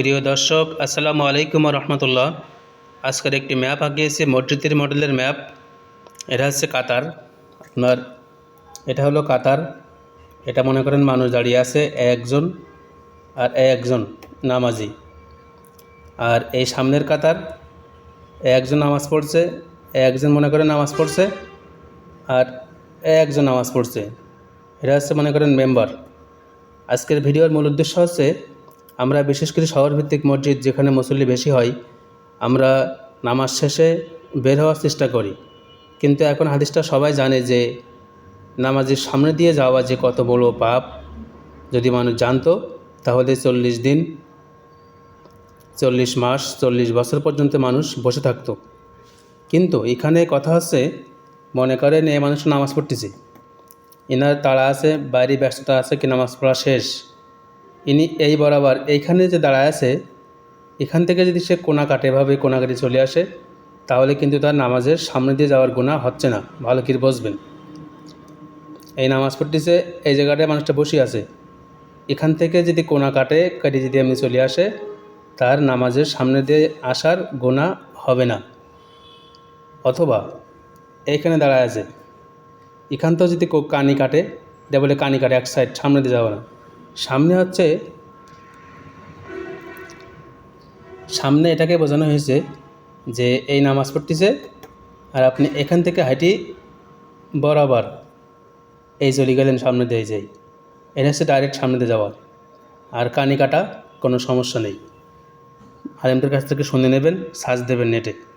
প্রিয় দর্শক, আসসালামু আলাইকুম রহমতুল্লাহ। আজকের একটি ম্যাপ আঁকিয়েছে মসজিদের মডেলের ম্যাপ। এটা হচ্ছে কাতার। আপনার, এটা হলো কাতার। এটা মনে করেন মানুষ দাঁড়িয়ে আছে, একজন আর একজন নামাজি। আর এই সামনের কাতার, একজন নামাজ পড়ছে, একজন মনে করেন নামাজ পড়ছে আর একজন নামাজ পড়ছে। এটা হচ্ছে মনে করেন মেম্বার। আজকের ভিডিওর মূল উদ্দেশ্য হচ্ছে আমরা বিশেষ করে শহরভিত্তিক মসজিদ যেখানে মুসল্লি বেশি হয়, আমরা নামাজ শেষে বের হওয়ার চেষ্টা করি। কিন্তু এখন হাদিসটা সবাই জানে যে নামাজের সামনে দিয়ে যাওয়া যে কত বড় পাপ। যদি মানুষ জানতো, তাহলে চল্লিশ দিন, চল্লিশ মাস, চল্লিশ বছর পর্যন্ত মানুষ বসে থাকতো। কিন্তু এখানে কথা হচ্ছে, মনে করেন এ মানুষ নামাজ পড়তেছে। এনার তাড়া আছে, বাইরে ব্যস্ততা আছে কি নামাজ পড়া শেষ। ইনি এই বরাবর এইখানে যে দাঁড়ায় আছে, এখান থেকে যদি সে কোনা কাটে, এভাবে কোনা কাটে চলে আসে, তাহলে কিন্তু তার নামাজের সামনে দিয়ে যাওয়ার গুণা হচ্ছে না। ভালো করে বসবেন এই নামাজ পড়তেছে, এই জায়গাটায় মানুষটা বসে আছে। এখান থেকে যদি কোনা কাটে কাটে যদি এমনি চলে আসে, তার নামাজের সামনে দিয়ে আসার গোনা হবে না। অথবা এইখানে দাঁড়ায় আছে, এখান থেকে যদি কানি কাটে এটা বলে কানি কাটে এক সাইড সামনে দিয়ে যাবে না। সামনে হচ্ছে, সামনে এটাকে বোঝানো হয়েছে যে এই নামাজ পড়তেছে আর আপনি এখান থেকে হাঁটি বরাবর এই চলে গেলেন সামনে দিয়ে যাই। এটা হচ্ছে ডাইরেক্ট সামনে দিয়ে যাওয়া। আর কানি কাটা কোনো সমস্যা নেই। আলেমদের কাছ থেকে শুনে নেবেন, সাজ দেবেন নেটে।